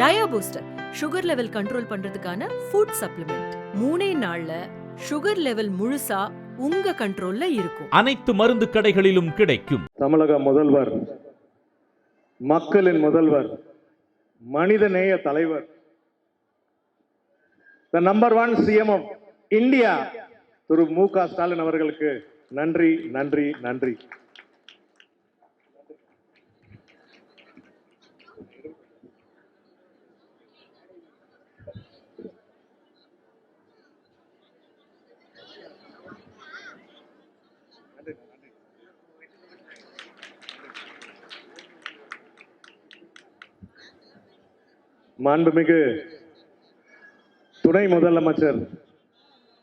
Dia booster sugar level control பண்றதுக்கான food supplement மூணே நாள்ல சுகர் லெவல் முழுசா உங்க கண்ட்ரோல்ல இருக்கும். அனைத்து மருந்து கடைகளிலும் கிடைக்கும். தமிழக முதல்வர் மக்களின் முதல்வர் மனிதநேய தலைவர் the number one CM of India திரு மு க ஸ்டாலின் அவர்களுக்கு நன்றி நன்றி நன்றி. மாண்புமிகு துணை முதலமைச்சர்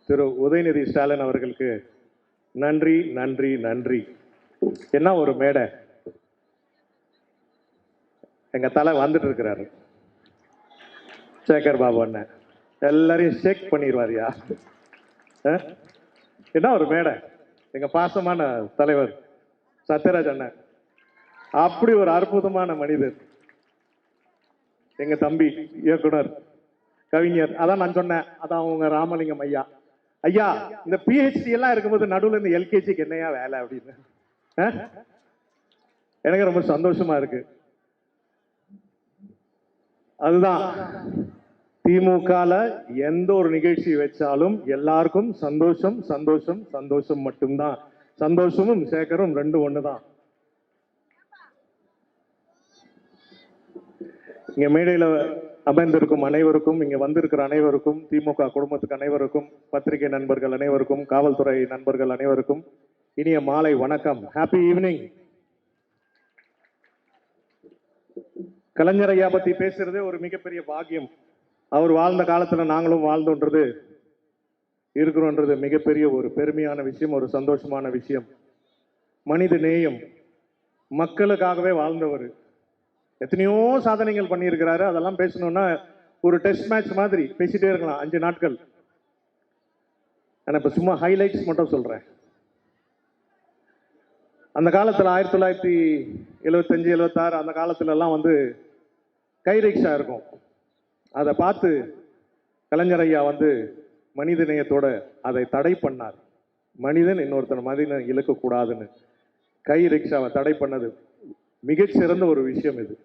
திரு உதயநிதி ஸ்டாலின் அவர்களுக்கு நன்றி நன்றி நன்றி. என்ன ஒரு மேடை? எங்க தலை வந்துட்டு இருக்கிறாரு. சேகர் பாபு அண்ணன் எல்லாரையும் ஷேக் பண்ணிடுவாரியா என்ன ஒரு மேடை? எங்கள் பாசமான தலைவர் சத்யராஜ் அண்ணன் அப்படி ஒரு அற்புதமான மனிதர். எங்க தம்பி இயக்குனர் கவிஞர் அதான் நான் சொன்னேன். அதான் அவங்க ராமலிங்கம் ஐயா. ஐயா இந்த பிஹெச்டி எல்லாம் இருக்கும்போது நடுவில் இந்த எல்கேஜிக்கு என்னையா வேலை அப்படின்னு. எனக்கு ரொம்ப சந்தோஷமா இருக்கு. அதுதான். திமுகல எந்த ஒரு நிகழ்ச்சி வச்சாலும் எல்லாருக்கும் சந்தோஷம் சந்தோஷம் சந்தோஷம் மட்டும்தான். சந்தோஷமும் சேகரும் ரெண்டும் தான் இங்க மேடையில அமைந்திருக்கும் அனைவருக்கும் இங்க வந்திருக்கிற அனைவருக்கும் திமுக குடும்பத்துக்கு அனைவருக்கும் பத்திரிகை நண்பர்கள் அனைவருக்கும் காவல்துறை நண்பர்கள் அனைவருக்கும் இனிய மாலை வணக்கம். ஹாப்பி ஈவினிங் கலைஞர் ஐயா பத்தி பேசுறதே ஒரு மிகப்பெரிய பாக்கியம். அவர் வாழ்ந்த காலத்துல நாங்களும் வாழ்ந்தோன்றது இருக்கிறோன்றது மிகப்பெரிய ஒரு பெருமையான விஷயம் ஒரு சந்தோஷமான விஷயம். மனித நேயம். மக்களுக்காகவே வாழ்ந்தவர். எத்தனையோ சாதனைகள் பண்ணியிருக்கிறாரு. அதெல்லாம் பேசணும்னா ஒரு டெஸ்ட் மேட்ச் மாதிரி பேசிட்டே இருக்கலாம் அஞ்சு நாட்கள். நான் இப்போ சும்மா ஹைலைட்ஸ் மட்டும் சொல்கிறேன் அந்த காலத்தில் ஆயிரத்தி தொள்ளாயிரத்தி எழுவத்தஞ்சு எழுவத்தாறு அந்த காலத்துலலாம் வந்து கை ரிக்ஷா இருக்கும். அதை பார்த்து கலைஞர் ஐயா வந்து மனித நேயத்தோட அதை தடை பண்ணார். மனிதன் இன்னொருத்தன் மனிதன் இழுக்கக்கூடாதுன்னு. கை ரிக்ஷாவை தடை பண்ணது மிகச்சிறந்த ஒரு விஷயம் இது.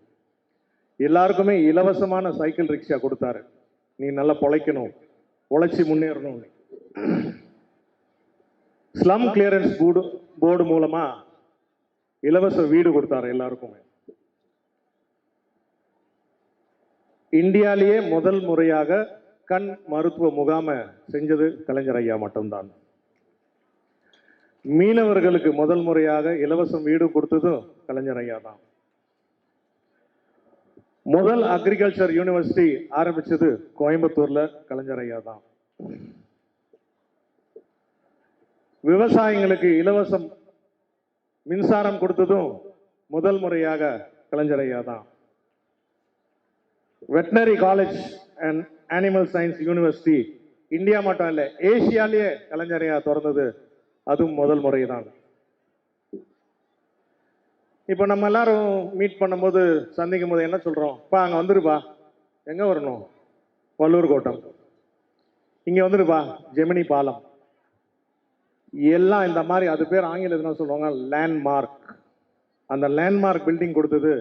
எல்லாருக்குமே இலவசமான சைக்கிள் ரிக்ஷா கொடுத்தாரு. நீ நல்லா பொழைக்கணும் உழைச்சி முன்னேறணும். ஸ்லம் கிளியரன்ஸ் போர்டு போர்டு மூலமா இலவச வீடு கொடுத்தாரு எல்லாருக்குமே. இந்தியாலேயே முதல் முறையாக கண் மருத்துவ முகாமை செஞ்சது கலைஞர் ஐயா மட்டும்தான். மீனவர்களுக்கு முதல் முறையாக இலவசம் வீடு கொடுத்ததும் கலைஞர் ஐயா தான். முதல் அக்ரிகல்ச்சர் யூனிவர்சிட்டி ஆரம்பிச்சது கோயம்புத்தூர்ல கலைஞர் ஐயா தான். விவசாயிங்களுக்கு இலவசம் மின்சாரம் கொடுத்ததும் முதல் முறையாக கலைஞர் ஐயா தான். Veterinary college and animal science university India மட்டும் இல்லை ஏசியாலேயே கலைஞரையா திறந்தது அதுவும் முதல் முறை தான் இப்போ நம்ம எல்லாரும் மீட் பண்ணும்போது சந்திக்கும் போது என்ன சொல்கிறோம் பா அங்கே வந்துருப்பா எங்கே வரணும்? வல்லூர் கோட்டம். இங்கே வந்துருப்பா ஜெமினி பாலம். எல்லாம் இந்த மாதிரி அது பேர் ஆங்கிலத்தில் சொல்லுவாங்க? லேண்ட்மார்க் அந்த லேண்ட்மார்க் பில்டிங் கொடுத்தது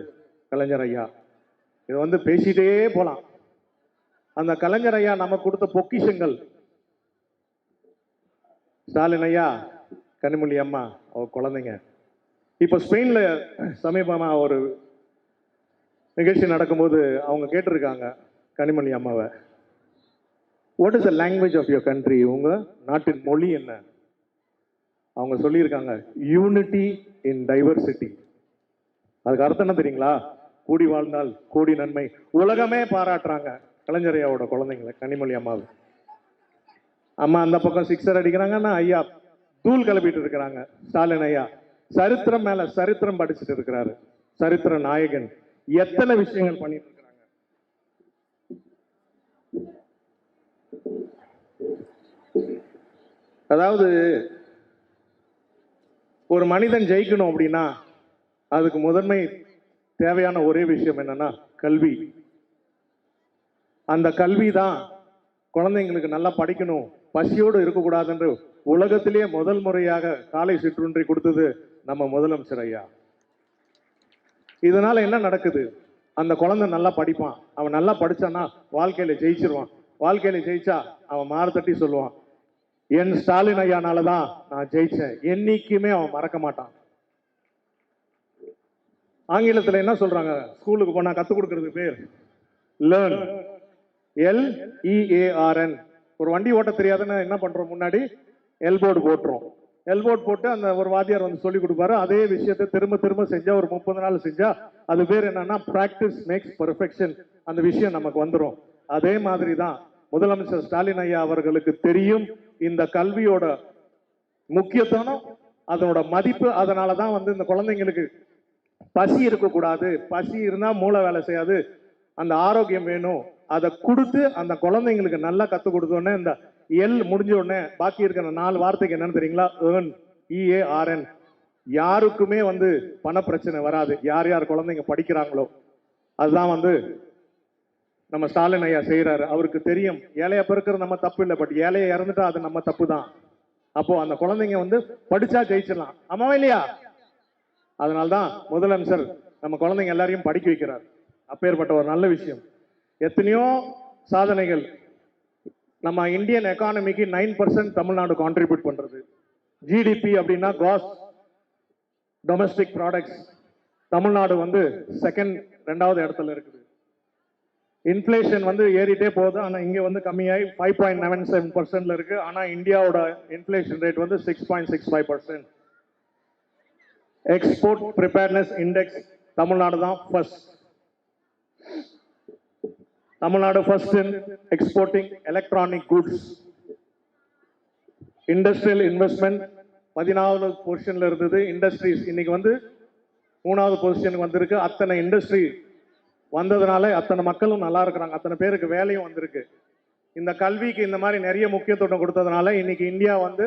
கலைஞர் ஐயா. இது வந்து பேசிட்டே போகலாம் அந்த கலைஞர் ஐயா நமக்கு கொடுத்த பொக்கிஷங்கள் ஸ்டாலின் ஐயா கனிமொழி அம்மா அவ குழந்தைங்க. இப்போ ஸ்பெயினில் சமீபமாக ஒரு நிகழ்ச்சி நடக்கும்போது அவங்க கேட்டிருக்காங்க கனிமொழி அம்மாவை. What is the language of your country உங்கள் நாட்டின் மொழி என்ன? அவங்க சொல்லியிருக்காங்க யூனிட்டி இன் டைவர்சிட்டி அதுக்கு அர்த்தம் என்ன தெரியுங்களா? கூடி வாழ்ந்தால் கூடி நன்மை. உலகமே பாராட்டுறாங்க கலைஞரையாவோட குழந்தைங்களை கனிமொழி அம்மாவை. அம்மா அந்த பக்கம் சிக்ஸர் அடிக்கிறாங்கன்னா ஐயா தூள் கிளப்பிட்டு இருக்கிறாங்க ஸ்டாலின் ஐயா சரித்திரம் மேல சரித்திரம் படிச்சுட்டு இருக்கிறாரு. சரித்திர நாயகன். எத்தனை விஷயங்கள் பண்ணிட்டு இருக்கிறாங்க அதாவது ஒரு மனிதன் ஜெயிக்கணும் அப்படின்னா அதுக்கு முதன்மை தேவையான ஒரே விஷயம் என்னன்னா கல்வி. அந்த கல்வி தான் குழந்தைங்களுக்கு நல்லா படிக்கணும் பசியோடு இருக்கக்கூடாதுன்று உலகத்திலேயே முதல் முறையாக காலை சிற்றுன்றி கொடுத்தது நம்ம முதலமைச்சர் ஐயா. இதனால என்ன நடக்குது? அந்த குழந்தை நல்லா படிப்பான். அவன் நல்லா படிச்சான்னா வாழ்க்கையில ஜெயிச்சிருவான். வாழ்க்கையில ஜெயிச்சா அவன் மாறத்தட்டி சொல்லுவான் என் ஸ்டாலின் ஐயானால தான் நான் ஜெயிச்சேன். என்னைக்குமே அவன் மறக்க மாட்டான். ஆங்கிலத்தில் என்ன சொல்றாங்க? ஸ்கூலுக்கு போனா கற்றுக் கொடுக்கறது பேர் லேர்ன் எல்இஏஆர்என் ஒரு வண்டி ஓட்ட தெரியாதுன்னு என்ன பண்ணுறோம் முன்னாடி? எல்போர்டு போட்டுரும் எல்போர்ட் போட்டு அந்த ஒரு வாத்தியார் வந்து சொல்லி கொடுப்பாரு. அதே விஷயத்தை திரும்ப திரும்ப செஞ்சா ஒரு முப்பது நாள் செஞ்சா அது பேர் என்னன்னா பிராக்டிஸ் மேக்ஸ் பர்ஃபெக்ஷன் அந்த விஷயம் நமக்கு வந்துடும் அதே மாதிரி தான் முதலமைச்சர் ஸ்டாலின் ஐயா அவர்களுக்கு தெரியும் இந்த கல்வியோட முக்கியத்துவம் அதோட மதிப்பு அதனால தான் வந்து இந்த குழந்தைங்களுக்கு பசி இருக்கக்கூடாது. பசி இருந்தால் மூளை வேலை செய்யாது. அந்த ஆரோக்கியம் வேணும். அதை கொடுத்து அந்த குழந்தைங்களுக்கு நல்லா கற்றுக் கொடுத்தோடனே இந்த எல் முடிஞ்ச உடனே பாக்கி இருக்கிற நாலு வார்த்தைக்கு என்னன்னு தெரியுங்களா? ஏர்ன் இஏஆர்என் யாருக்குமே வந்து பண பிரச்சனை வராது. யார் யார் குழந்தைங்க படிக்கிறாங்களோ. அதுதான் வந்து நம்ம ஸ்டாலின் ஐயா செய்கிறாரு அவருக்கு தெரியும். ஏழையை பிறக்கிறது நம்ம தப்பு இல்லை. பட் ஏழையை இறந்துட்டா அது நம்ம தப்பு தான் அப்போ அந்த குழந்தைங்க வந்து படிச்சா ஜெயிச்சிடலாம். ஆமாவா இல்லையா? அதனால்தான் முதலமைச்சர் நம்ம குழந்தைங்க எல்லாரையும் படிக்க வைக்கிறார். அப்பேற்பட்ட ஒரு நல்ல விஷயம். எத்தனையோ சாதனைகள் நம்ம இந்தியன் எக்கானமிக்கு நைன் பர்சன்ட் தமிழ்நாடு கான்ட்ரிபியூட் பண்ணுறது ஜிடிபி அப்படின்னா காஸ் டொமஸ்டிக் ப்ராடக்ட்ஸ் தமிழ்நாடு வந்து செகண்ட் ரெண்டாவது இடத்துல இருக்குது. இன்ஃப்ளேஷன் வந்து ஏறிட்டே போகுது. ஆனால் இங்கே வந்து கம்மியாகி ஃபைவ் பாயிண்ட் நைன் செவன் பர்சன்ட்ல இருக்கு. ஆனால் இந்தியாவோட இன்ஃப்ளேஷன் ரேட் வந்து six point six five percent export preparedness index Tamil Nadu தான் first Tamil Nadu first in exporting electronic goods industrial investment பதினாவது பொசிஷனில் இருந்தது. இண்டஸ்ட்ரீஸ் இன்னைக்கு வந்து மூணாவது பொசிஷனுக்கு வந்திருக்கு. அத்தனை இண்டஸ்ட்ரி வந்ததுனால அத்தனை மக்களும் நல்லா இருக்கிறாங்க. அத்தனை பேருக்கு வேலையும் வந்திருக்கு. இந்த கல்விக்கு இந்த மாதிரி நிறைய முக்கியத்துவம் கொடுத்ததுனால இன்னைக்கு இந்தியா வந்து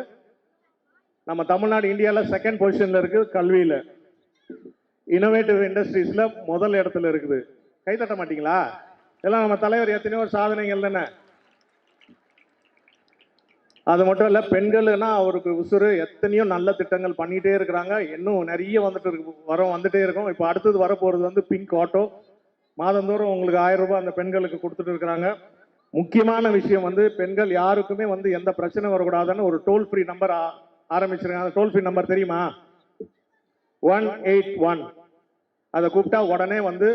நம்ம தமிழ்நாடு இந்தியாவில் செகண்ட் பொசிஷனில் இருக்குது கல்வியில். இனோவேட்டிவ் இண்டஸ்ட்ரீஸில் முதல் இடத்துல இருக்குது. கைத்தட்ட மாட்டிங்களா? எல்லாம் நம்ம தலைவர் எத்தனையோ சாதனைகள் தானே? அது மட்டும் இல்லை பெண்கள்னா அவருக்கு உசுறு எத்தனையோ நல்ல திட்டங்கள் பண்ணிகிட்டே இருக்கிறாங்க. இன்னும் நிறைய வந்துட்டு இருக்கு வரோம் வந்துட்டே இருக்கும். இப்போ அடுத்தது வரப்போகிறது வந்து பிங்க் ஆட்டோ மாதந்தோறும் உங்களுக்கு ஆயிரம் ரூபாய் அந்த பெண்களுக்கு கொடுத்துட்டு இருக்கிறாங்க. முக்கியமான விஷயம் வந்து பெண்கள் யாருக்குமே வந்து எந்த பிரச்சனை வரக்கூடாதுன்னு ஒரு டோல் ஃப்ரீ நம்பர் ஆரம்பிச்சிருக்காங்க. அந்த டோல் ஃப்ரீ நம்பர் தெரியுமா? ஒன் எயிட் ஒன் அதை கூப்பிட்டா உடனே வந்து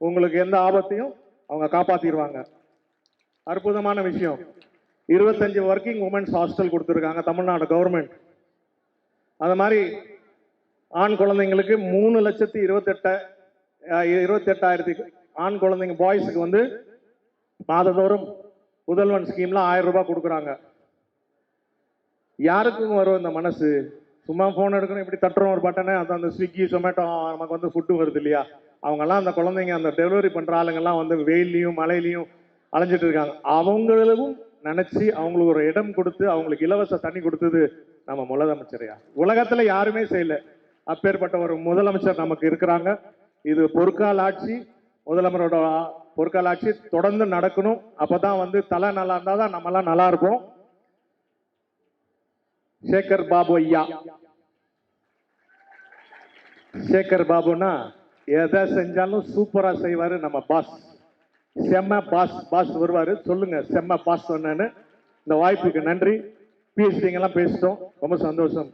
உங்களுக்கு எந்த ஆபத்தையும் அவங்க காப்பாத்திடுவாங்க. அற்புதமான விஷயம். இருபத்தஞ்சு ஒர்க்கிங் உமன்ஸ் ஹாஸ்டல் கொடுத்துருக்காங்க தமிழ்நாடு கவர்மெண்ட் அது மாதிரி ஆண் குழந்தைங்களுக்கு மூணு லட்சத்தி இருபத்தெட்ட இருபத்தெட்டாயிரத்தி ஆண் குழந்தைங்க பாய்ஸுக்கு வந்து மாதந்தோறும் முதல்வன் ஸ்கீம்ல ஆயிரம் ரூபாய் கொடுக்குறாங்க. யாருக்கும் வரும் இந்த மனசு? சும்மா ஃபோன் எடுக்கணும் இப்படி தட்டுறோம் ஒரு பட்டனை அது அந்த ஸ்விக்கி ஜொமேட்டோ நமக்கு வந்து ஃபுட்டு வருது இல்லையா? அவங்கெல்லாம் அந்த குழந்தைங்க அந்த டெலிவரி பண்ணுற ஆளுங்கெல்லாம் வந்து வெயிலையும் மழையிலையும் அலைஞ்சிட்டு இருக்காங்க. அவங்களும் நினச்சி அவங்களுக்கு ஒரு இடம் கொடுத்து அவங்களுக்கு இலவச தண்ணி கொடுத்தது நம்ம முதலமைச்சரையா? உலகத்தில் யாருமே செய்யல. அப்பேற்பட்ட ஒரு முதலமைச்சர் நமக்கு இருக்கிறாங்க. இது பொற்கால ஆட்சி முதலமரோட பொற்கால ஆட்சி தொடர்ந்து நடக்கணும். அப்பதான் வந்து தலை நல்லா இருந்தால் தான் நம்மளாம் நல்லா இருப்போம். சேகர் பாபு ஐயா. சேகர் பாபுன்னா எதை செஞ்சாலும் சூப்பராக செய்வார் நம்ம பாஸ். செம்ம பாஸ் பாஸ் வருவார். சொல்லுங்கள் செம்ம பாஸ் சொன்னேன்னு. இந்த வாய்ப்புக்கு நன்றி. பிஎஸ்டிங்கெல்லாம் பேசிட்டோம். ரொம்ப சந்தோஷம்.